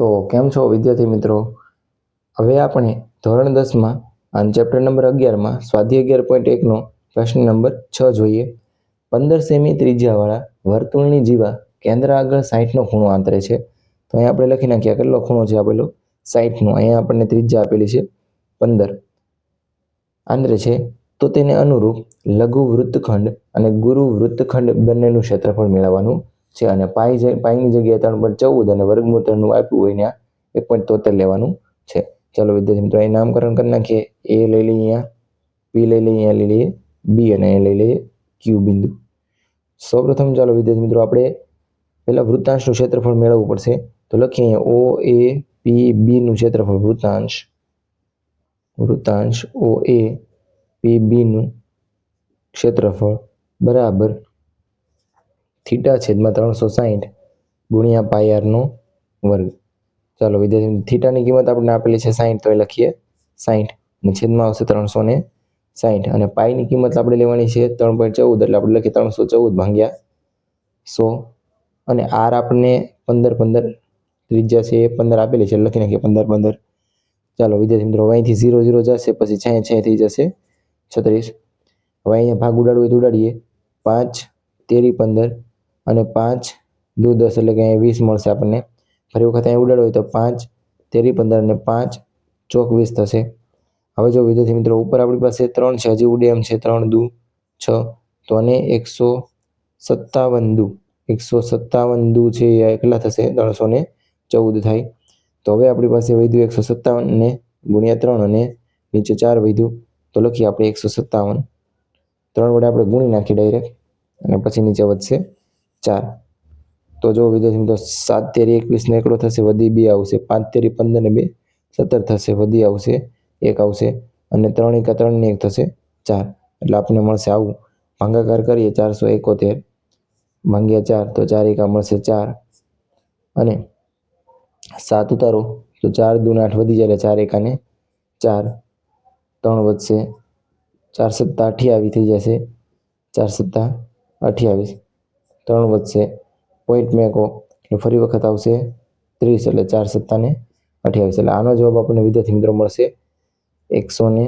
તો કેમ છો વિદ્યાર્થી મિત્રો? હવે આપણે ધોરણ દસમાં અને ચેપ્ટર નંબર અગિયારમાં સ્વાધ્યાય અગિયાર પોઈન્ટ એકનો પ્રશ્ન નંબર છ જોઈએ. પંદર સેમી ત્રિજ્યાવાળા વર્તુળની જીવા કેન્દ્ર આગળ સાહીઠનો ખૂણો આંતરે છે. તો અહીંયા આપણે લખી નાખ્યા કેટલો ખૂણો છે? આપેલો સાહીઠનો. અહીંયા આપણને ત્રિજ્યા આપેલી છે પંદર. આંતરે છે, તો તેને અનુરૂપ લઘુ વૃત્તખંડ અને ગુરુ વૃત્તખંડ બંનેનું ક્ષેત્રફળ મેળવવાનું છે અને પાઈ પાઈની જગ્યાએ ત્રણ પોઈન્ટ ચૌદ અને વર્ગમૂળ ત્રણનું આપ્યું હોય ત્યાં એક પોઈન્ટ તોતેર લેવાનું છે. ચાલો વિદ્યાર્થી મિત્રો, અહીં નામકરણ કરી નાખીએ. એ લઈ લઈએ અહીંયા પી લઈ લઈએ, અહીંયા લઈ લઈએ બી અને અહીંયા લઈ લઈએ ક્યુ બિંદુ. સૌપ્રથમ ચાલો વિદ્યાર્થી મિત્રો, આપણે પહેલાં વૃત્તાંશનું ક્ષેત્રફળ મેળવવું પડશે. તો લખીએ અહીંયા ઓ એ પી બીનું ક્ષેત્રફળ, વૃત્તાંશ. વૃત્તાંશ ઓ એ પી બીનું ક્ષેત્રફળ બરાબર થીટા છેદમાં ત્રણસો સાહીઠ ગુણ્યા પાયારનો વર્ગ. ચાલો વિદ્યાર્થી થીટાની કિંમત આપણને આપેલી છે સાહીઠ, તો એ લખીએ. સાહીઠ અને છેદમાં આવશે ત્રણસો ને સાહીઠ. અને પાઈની કિંમત આપણે લેવાની છે ત્રણ પોઈન્ટ ચૌદ, એટલે આપણે લખીએ ત્રણસો ચૌદ ભાગ્યા સો. અને આર આપણને પંદર પંદર ત્રિજ્યા છે, એ પંદર આપેલી છે લખી નાખીએ પંદર પંદર. ચાલો વિદ્યાર્થી મિત્રો અહીંથી ઝીરો ઝીરો જશે, પછી છ છ થઈ જશે, છત્રીસ. હવે અહીંયા ભાગ ઉડાડવું હોય તો ઉડાડીએ. પાંચ, તેરી પંદર અને પાંચ દુ દસ એટલે કે અહીંયા વીસ મળશે આપણને. ફરી વખત અહીંયા ઉડાડો હોય તો પાંચ, તેરી પંદર અને પાંચ, ચોક વીસ થશે. હવે જો વિદ્યાર્થી મિત્રો, ઉપર આપણી પાસે ત્રણ છે, હજી ઉડે એમ છે, ત્રણ દુ, છ. તો અને એકસો સત્તાવન દુ, એકસો સત્તાવન દુ છે, એ કેટલા થશે, ત્રણસો ને ચૌદ થાય. તો હવે આપણી પાસે વધ્યું એકસો સત્તાવન ને ગુણ્યા ત્રણ અને નીચે ચાર વધ્યું. તો લખીએ આપણે એકસો સત્તાવન. ત્રણ વડે આપણે ગુણી નાખીએ ડાયરેક્ટ અને પછી નીચે વધશે. ચાર. તો જો વિદ્યાર્થી મિત્રો, સાત તેરી એકવીસ ને એકડો થશે, વધી બે આવશે. પાંચ તેરી પંદર ને બે સત્તર થશે, વધી આવશે, એક આવશે. અને ત્રણ એકા ત્રણ ને એક થશે, ચાર. એટલે આપણને મળશે આવું. ભાંગાકાર કરીએ, ચારસો એકોતેર ભાંગ્યા ચાર, તો ચાર એકા મળશે ચાર. અને સાત ઉતારો, તો ચાર દૂને આઠ વધી જાય ચાર એકાને ચાર. ત્રણ વધશે, ચાર સત્તા અઠ્યાવીસ થઈ જશે, ચાર સત્તા અઠ્યાવીસ. ત્રણ વધશે. પોઈન્ટ મેકો. એટલે ફરી વખત આવશે ત્રીસ એટલે ચાર સત્તાને અઠ્યાવીસ. એટલે આનો જવાબ આપણને વિદ્યાર્થી મિત્રો મળશે એકસો ને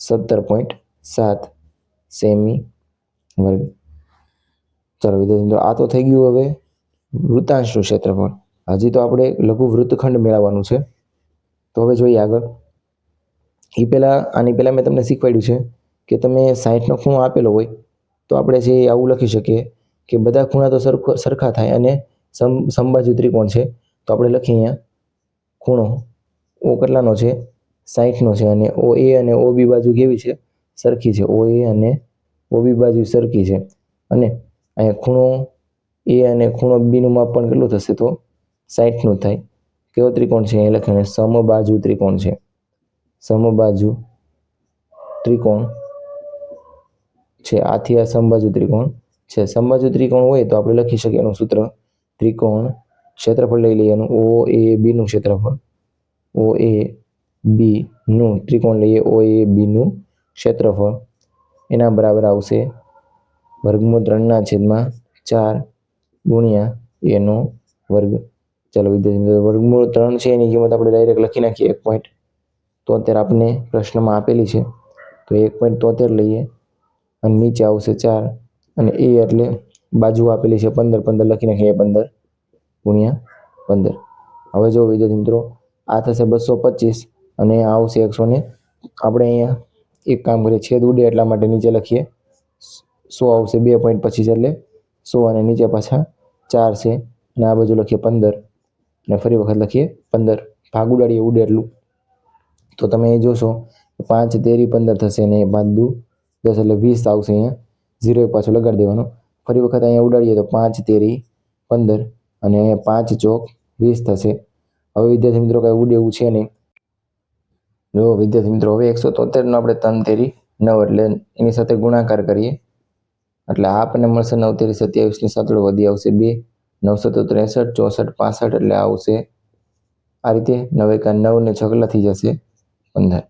સત્તર પોઈન્ટ સાત સેમી વર્ગ. ચાલો વિદ્યાર્થી મિત્રો, આ તો થઈ ગયું હવે વૃત્તાંશનું ક્ષેત્રફળ. હજી તો આપણે લઘુ વૃત્તખંડ મેળવવાનું છે. તો હવે જોઈએ આગળ. એ પહેલાં, આની પહેલાં મેં તમને શીખવાડ્યું છે કે તમે સાહીઠનો ખૂણો આપેલો હોય તો આપણે જે આવું લખી શકીએ. કે બધા ખૂણા તો સરખો થાય અને સમ સમબાજુ ત્રિકોણ છે? તો આપણે લખીએ અહીંયા, ખૂણો ઓ કેટલાનો છે? સાહીઠનો છે અને ઓ એ અને ઓ બી બાજુ કેવી છે? સરખી છે. ઓ એ અને ઓ બી બાજુ સરખી છે. અને અહીંયા ખૂણો એ અને ખૂણો બીનું માપ પણ કેટલું થશે તો? સાહીઠનું થાય. કેવો ત્રિકોણ છે? અહીંયા લખીને સમબાજુ ત્રિકોણ છે? સમબાજુ ત્રિકોણ છે. આથી આ સમબાજુ ત્રિકોણ છે. સમબાજુ ત્રિકોણ હોય તો આપણે લખી શકીએ એનું સૂત્ર. ત્રિકોણ ક્ષેત્રફળ લઈ લઈએ એનું. ઓ એ બીનું ક્ષેત્રફળ. ઓ એ બી નું ત્રિકોણ લઈએ. ઓ એ બીનું ક્ષેત્રફળ. એના બરાબર આવશે વર્ગમૂળ ત્રણના છેદમાં ચાર ગુણ્યા એનો વર્ગ. ચાલો વિદ્યાર્થી વર્ગમૂળ ત્રણ છે એની કિંમત આપણે ડાયરેક્ટ લખી નાખીએ એક પોઈન્ટ તોતેર આપણને પ્રશ્નમાં આપેલી છે. તો એક પોઈન્ટ તોતેર લઈએ અને નીચે આવશે ચાર અને એ એટલે બાજુ આપેલી છે પંદર પંદર, લખી નાખીએ પંદર, ગુણ્યા પંદર. હવે જો વિદ્યાર્થી મિત્રો, આ થશે બસો પચીસ અને આવશે એકસો ને, આપણે અહીંયા એક કામ કરીએ, છેદ ઉડે એટલા માટે નીચે લખીએ. સો આવશે બે પોઈન્ટ પચીસ એટલે સો અને નીચે પાછા ચાર છે. અને આ બાજુ લખીએ પંદર અને ફરી વખત લખીએ પંદર. ભાગ ઉડાડીએ, ઉડે એટલું. તો તમે એ જોશો, પાંચ તેરી પંદર થશે ને પાંચ દુ દસ એટલે વીસ આવશે અહીંયા. ઝીરો એક પાછો લગાડી દેવાનો. ફરી વખત અહીંયા ઉડાડીએ તો પાંચ, તેરી, પંદર અને પાંચ ચોક વીસ થશે. હવે વિદ્યાર્થી મિત્રો કાંઈ ઉડે એવું છે નહીં. જો વિદ્યાર્થી મિત્રો, હવે એકસો તોતેરનો આપણે ત્રણ તેરી, નવ એટલે એની સાથે ગુણાકાર કરીએ. એટલે આપણને મળશે નવ, તેરી, સત્યાવીસની સાથે વધી આવશે બે, નવસો તો ત્રેસઠ, ચોસઠ, પાસઠ એટલે આવશે. આ રીતે નવ નવ ને છગલા થઈ જશે પંદર.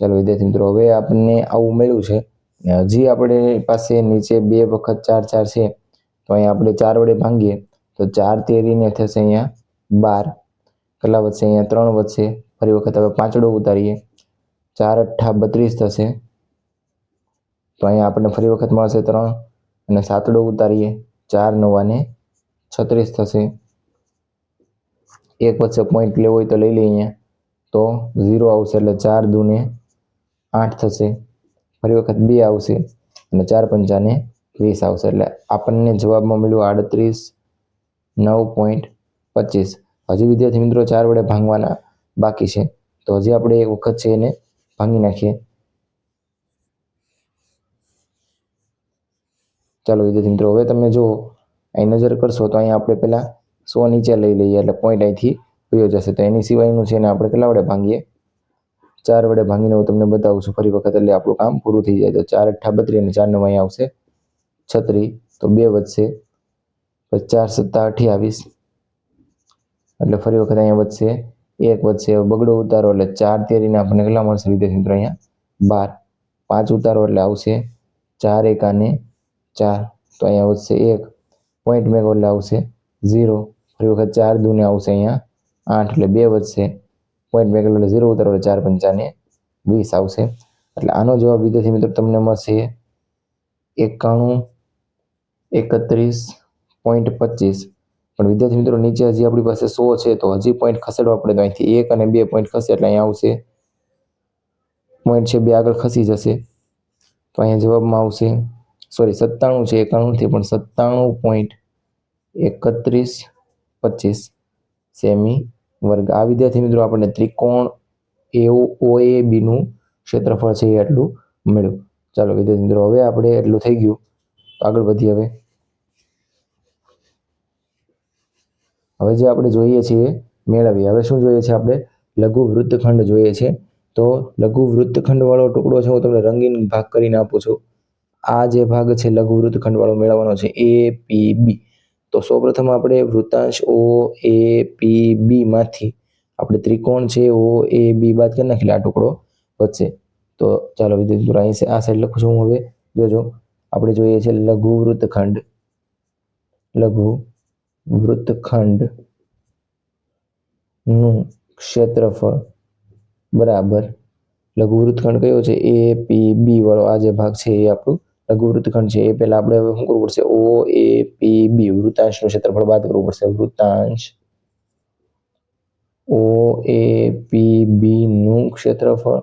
ચાલો વિદ્યાર્થી મિત્રો, હવે આપણને આવું મળ્યું છે. હજી આપણે પાસે નીચે બે વખત ચાર ચાર છે, તો અહીંયા આપણે ચાર વડે ભાંગીએ, તો ચાર તેરીને થશે અહીંયા બાર, કેટલા વધશે? અહીંયા ત્રણ વધશે, ફરી વખત હવે પાંચડો ઉતારીએ, ચાર અઠ્ઠા બત્રીસ થશે, તો અહીંયા આપણને ફરી વખત મળશે ત્રણ, અને સાતડો ઉતારીએ, ચાર નવાને છત્રીસ થશે. એક વચ્ચે પોઈન્ટ લેવો હોય તો લઈ લઈએ અહીંયા, તો ઝીરો આવશે એટલે ચાર દૂને આઠ થશે. ફરી વખત બે આવશે અને ચાર પંચાને વીસ આવશે. એટલે આપણને જવાબમાં મળ્યું આડત્રીસ, નવ પોઈન્ટ પચીસ. હજી વિદ્યાર્થી મિત્રો ચાર વડે ભાંગવાના બાકી છે. તો હજી આપણે એક વખત છે એને ભાંગી નાખીએ. ચાલો વિદ્યાર્થી મિત્રો, હવે તમે જો અહીં નજર કરશો તો અહીંયા આપણે પહેલાં સો નીચે લઈ લઈએ એટલે પોઈન્ટ અહીંથી વયો જશે. તો એની સિવાયનું છે એને આપણે કેટલા વડે ભાંગીએ? ચાર વડે ભાંગીને હું તમને બતાવું છું. ફરી વખત એટલે આપણું કામ પૂરું થઈ જાય. તો ચાર અઠ્ઠા બત્રીસ અને ચાર નવ અહીંયા આવશે. છત્રી તો બે વધશે. પછી ચાર સત્તા અઠ્યાવીસ એટલે ફરી વખત અહીંયા વધશે. એક વધશે. હવે બગડો ઉતારો એટલે ચાર તેરીને આપણને કેટલા મળશે વિદ્યાર્થી મિત્રો અહીંયા? બાર. પાંચ ઉતારો એટલે આવશે ચાર એકાને ચાર. તો અહીંયા વધશે એક. પોઈન્ટ મેગો એટલે આવશે ઝીરો. ફરી વખત ચાર દૂને આવશે અહીંયા આઠ એટલે બે વધશે. પોઈન્ટ બે એટલે ઝીરો ઉતારો ચાર પંચાને વીસ આવશે. એટલે આનો જવાબ વિદ્યાર્થી મિત્રો તમને મળશે એકાણું એકત્રીસ પોઈન્ટ પચીસ. પણ વિદ્યાર્થી મિત્રો નીચે હજી આપણી પાસે સો છે તો હજી પોઈન્ટ ખસેડવા પડે તો અહીંથી એક અને બે પોઈન્ટ ખસે એટલે અહીંયા આવશે. પોઈન્ટ છે બે આગળ ખસી જશે. તો અહીંયા જવાબમાં આવશે સોરી સત્તાણું છે એકાણુંથી, પણ સત્તાણું પોઈન્ટ એકત્રીસ પચીસ. સેમી વર્ગ. આ વિદ્યાર્થી મિત્રો આપણને ત્રિકોણ એવું ઓ, એ બીનું ક્ષેત્રફળ છે એ આટલું મળ્યું. ચાલો વિદ્યાર્થી મિત્રો, હવે આપણે એટલું થઈ ગયું. તો આગળ વધીએ હવે. હવે જે આપણે જોઈએ છીએ મેળવીએ. હવે શું જોઈએ છે આપણે? લઘુ વૃત્તખંડ જોઈએ છે. તો લઘુ વૃત્તખંડ વાળો ટુકડો છે, હું તમને રંગીન ભાગ કરીને આપું છું. આ જે ભાગ છે લઘુ વૃત્તખંડ વાળો મેળવવાનો છે, એ, પી, બી. તો સૌપ્રથમ આપણે વૃત્તાંશ ઓ, એ પી બી માંથી આપણે ત્રિકોણ છે ઓ, એ બી બાદ કરી નાખીએ. આ ટુકડો વધશે. તો ચાલો વિદ્યુત મિત્રો આ સાઈડ લખું છું હું હવે. જોજો. આપણે જોઈએ છે લઘુ વૃત્તખંડ લઘુ વૃત્તખંડનું ક્ષેત્રફળ બરાબર. લઘુ વૃત્તખંડ કયો છે? એ પી બી વાળો આ જે ભાગ છે એ આપણું લઘુ વૃત્તખંડ છે એ પહેલા આપણે શું કરવું પડશે? ઓ એ પી બી વૃત્તાંશનું ક્ષેત્રફળ બાદ કરવું પડશે. વૃત્તાંશ. ઓ એ પી બી નું ક્ષેત્રફળ.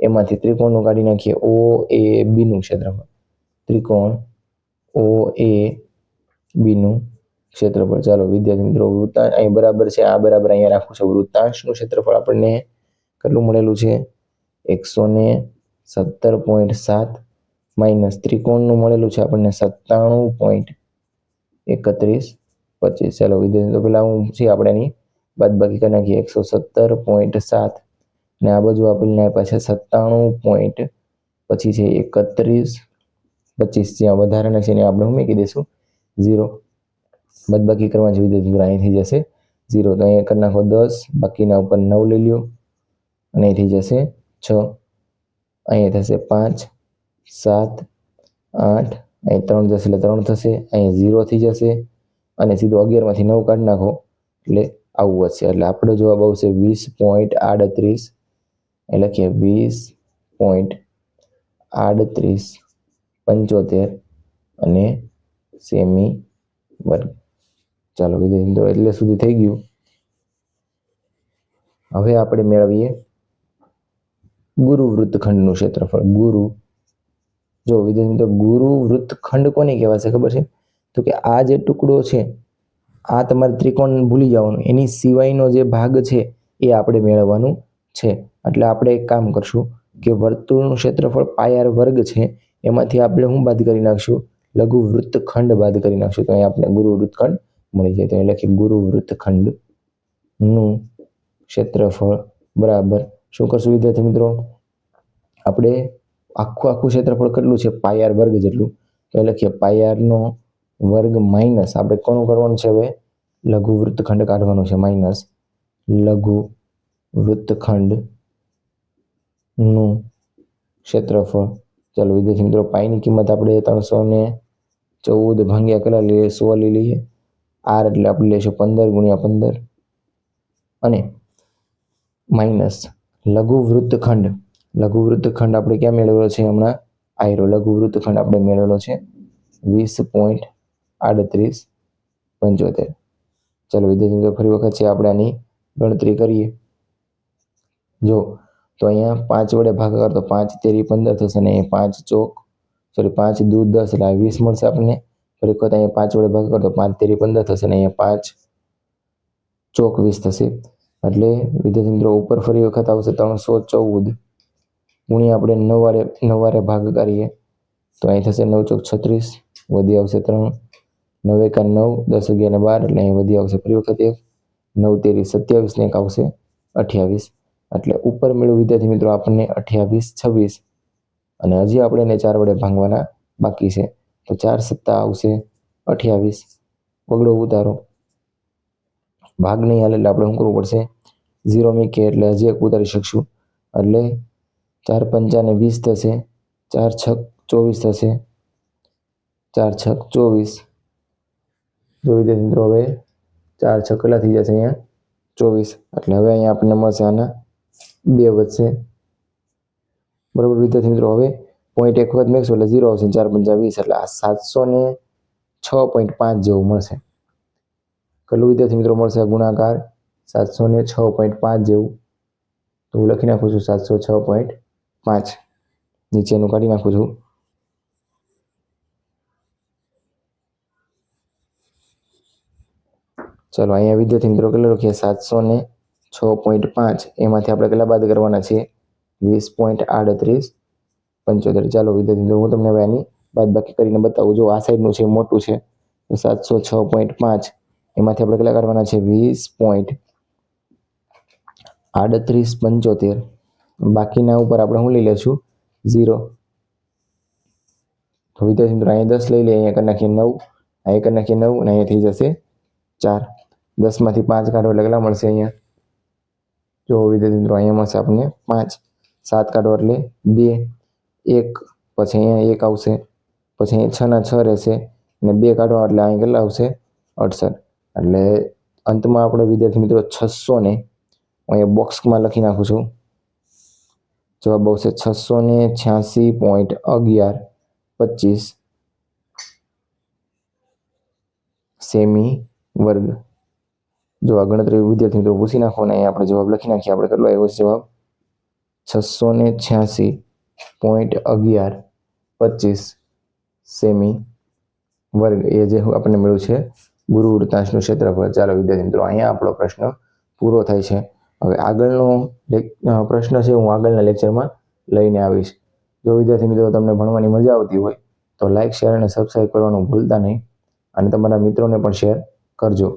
એમાંથી ત્રિકોણનું કાઢી નાખીએ. ઓ એ બી નું ક્ષેત્રફળ. ત્રિકોણ. ઓ એ બી નું ક્ષેત્રફળ. ચાલો, વિદ્યાર્થી મિત્રો, વૃત્તાંશ અહીં બરાબર છે. આ બરાબર અહીંયા રાખવું છે. વૃત્તાંશનું ક્ષેત્રફળ આપણને કેટલું મળેલું છે? એકસો ને સત્તર પોઈન્ટ સાત માઇનસ ત્રિકોણનું મળેલું છે આપણને સત્તાણું પોઈન્ટ એકત્રીસ. પચીસ. ચાલો વિદ્યાર્થી તો પેલા હું છે આપણે એની બાદ બાકી કરી નાખીએ. એકસો સત્તર પોઈન્ટ સાત. ને આ બાજુ આપણને આપ્યા છે સત્તાણું પોઈન્ટ પછી છે એકત્રીસ. પચીસ જ્યાં વધારાના છે એને આપણે ઉમેકી મૂકી દઈશું. ઝીરો. બાદબાકી જેવી છે વિદ્યાર્થી અહીંથી જશે ઝીરો. તો અહીંયા કરી નાખો દસ. બાકીના ઉપર નવ લઈ લ્યો. અને અહીંથી જશે છ. અહીંયા થશે પાંચ. સાત, આઠ, અહીં ત્રણ જશે એટલે ત્રણ થશે. અહીં ઝીરો થઈ જશે અને સીધો અગિયારમાંથી નવ કાઢી નાખો એટલે આવું વધશે. એટલે આપણો જવાબ આવશે વીસ પોઈન્ટ આડત્રીસ. એ લખીએ વીસ પોઈન્ટ આડત્રીસ પંચોતેર અને સેમી વર્ગ. ચાલો વિદ્યાર્થી મિત્રો, એટલે સુધી થઈ ગયું. હવે આપણે મેળવીએ ગુરુ વૃત્તખંડનું ક્ષેત્રફળ. ગુરુ જો વિદ્યાર્થી મિત્રો, ગુરુ વૃત્તખંડ કોને કહેવાશે ખબર છે? તો કે આ જે ટુકડો છે, આ તમારે ત્રિકોણ ભૂલી જવાનું. એની સિવાયનો જે ભાગ છે, એ આપણે મેળવવાનું છે. એટલે આપણે એક કામ કરશું કે વર્તુળનું ક્ષેત્રફળ પાયાર વર્ગ છે, એમાંથી આપણે શું બાદ કરી નાખશું? લઘુ વૃત્તખંડ બાદ કરી નાખશું. તો અહીં આપણે ગુરુ વૃત્તખંડ મળી જાય. તો અહીં લખીએ ગુરુ વૃત્તખંડનું ક્ષેત્રફળ બરાબર. શું કરશું વિદ્યાર્થી મિત્રો? આપણે આખું આખું ક્ષેત્રફળ કેટલું છે? પાયાર વર્ગ જેટલું. તો લખીએ પાયારનો વર્ગ માઇનસ આપણે કોનું કરવાનું છે હવે? લઘુ વૃત્તખંડ કાઢવાનું છે માઇનસ લઘુ વૃત્તખંડનું ક્ષેત્રફળ. ચાલો, વિદ્યાર્થી મિત્રો, પાઈની કિંમત આપણે ત્રણસો ને ચૌદ ભાંગ્યા કેટલા લઈએ સો લઈ લઈએ. આર એટલે આપણે લઈશું પંદર ગુણ્યા પંદર. અને માઇનસ લઘુ વૃત્તખંડ. લઘુ વૃત્તખંડ આપણે ક્યાં મેળવેલો છે? હમણાં આયરો લઘુ વૃત્તખંડ આપણે મેળવેલો છે. વીસ પોઈન્ટ આડત્રીસ પંચોતેર. ચલો વિદ્યાર્થી મિત્રો, ફરી વખત છે આપણે આની ગણતરી કરીએ. જો, તો અહીંયા પાંચ વડે ભાગાકાર તો પાંચ તેરી પંદર થશે અને અહીંયા પાંચ ચોક સોરી પાંચ દૂધ દસ, એટલે વીસ મળશે આપણને. ફરી વખત અહીંયા પાંચ વડે ભાગાકાર તો પાંચ તેરી પંદર થશે અને અહીંયા પાંચ ચોક વીસ થશે. એટલે વિદ્યાર્થી મિત્રો, ઉપર ફરી વખત આવશે ત્રણસો ચૌદ. ગુણ્યા આપણે નવારે નવારે ભાગ કરીએ તો અહીં થશે નવ ચોક છત્રીસ, વધી આવશે ત્રણ, નવ એકા નવ, દસ અગિયાર ને બાર, એટલે અહીં વધી આવશે ફરી વખત એક. નવ તેરી સત્યાવીસ ને એક આવશે અઠ્યાવીસ. એટલે ઉપર મેળવું વિદ્યાર્થી મિત્રો આપણને અઠ્યાવીસ, છવ્વીસ. અને હજી આપણે એને ચાર વડે ભાંગવાના બાકી છે. તો ચાર સત્તા આવશે અઠ્યાવીસ. બગડો ઉતારો. ભાગ નહીં હાલે એટલે આપણે શું કરવું પડશે? ઝીરો મીકે એટલે હજી એક ઉતારી શકશું. એટલે ચાર પંચાને વીસ થશે, ચાર છક ચોવીસ થશે, ચાર છક ચોવીસ. જો વિદ્યાર્થી મિત્રો હવે, ચાર છ કેટલા થઈ જશે અહીંયા? ચોવીસ. એટલે હવે અહીંયા આપણને મળશે આના બે વધશે. બરાબર વિદ્યાર્થી મિત્રો, હવે પોઈન્ટ એક વખત મેળવશું એટલે ઝીરો આવશે ચાર પંચા વીસ, એટલે આ સાતસો ને છ પોઈન્ટ પાંચ જેવું મળશે. કેટલું વિદ્યાર્થી મિત્રો મળશે ગુણાકાર? સાતસો ને છ પોઈન્ટ પાંચ જેવું. તો હું લખી નાખું છું સાતસો છ પોઈન્ટ પાંચ. નીચેનું કાઢી નાખું છું. ચલો, અહીંયા વિદ્યાર્થી મિત્રો કેટલા લખીએ? સાતસો ને છ પોઈન્ટ પાંચ. એમાંથી આપણે કેટલા બાદ કરવાના છે વીસ પોઈન્ટ આડત્રીસ પંચોતેર. ચાલો વિદ્યાર્થી મિત્રો, હું તમને હવે આની બાદ બાકી કરીને બતાવું. જો આ સાઈડનું છે, મોટું છે, તો સાતસો છ પોઈન્ટ પાંચ. એમાંથી આપણે કેટલા કાઢવાના છે? વીસ પોઈન્ટ આડત્રીસ પંચોતેર. બાકીના ઉપર આપણે શું લઈ લઈશું? ઝીરો. તો વિદ્યાર્થી મિત્રો, અહીંયા દસ લઈ લઈએ, અહીંયા કરી નાખીએ નવ, અહીંયા કરી નાખીએ નવ, અને અહીંયા થઈ જશે ચાર. દસમાંથી પાંચ કાઢો એટલે કેટલા મળશે અહીંયા? જો વિદ્યાર્થી મિત્રો, અહીંયા મળશે આપણને પાંચ. સાત કાઢો એટલે બે. એક, પછી અહીંયા એક આવશે. પછી અહીંયા છના છ રહેશે. અને બે કાઢો એટલે અહીંયા કેટલા આવશે? અડસઠ. એટલે અંતમાં આપણે વિદ્યાર્થી મિત્રો, છસો ને. હું અહીંયા બોક્સમાં લખી નાખું છું. જવાબ આવશે છસો ને છ્યાસી પોઈન્ટ અગિયાર પચીસ સેમી વર્ગ. જો આ ગણતરી વિદ્યાર્થી મિત્રો, પૂછી નાખો ને આપણે જવાબ લખી નાખીએ આપણે. કેટલો આવ્યો છે જવાબ. છસો ને છ્યાસી પોઈન્ટ અગિયાર પચીસ સેમી વર્ગ. એ જે આપણને મળ્યું છે ગુરુ વૃત્તાંશનું ક્ષેત્રફળ. ચાલો, વિદ્યાર્થી મિત્રો, અહીંયા આપણો પ્રશ્ન પૂરો થાય છે. હવે આગળનો પ્રશ્ન છે, હું આગળના લેક્ચરમાં લઈને આવીશ. જો વિદ્યાર્થી મિત્રો તમને ભણવાની મજા આવતી હોય, તો લાઇક શેર અને સબસ્ક્રાઈબ કરવાનું ભૂલતા નહીં. અને તમારા મિત્રોને પણ શેર કરજો.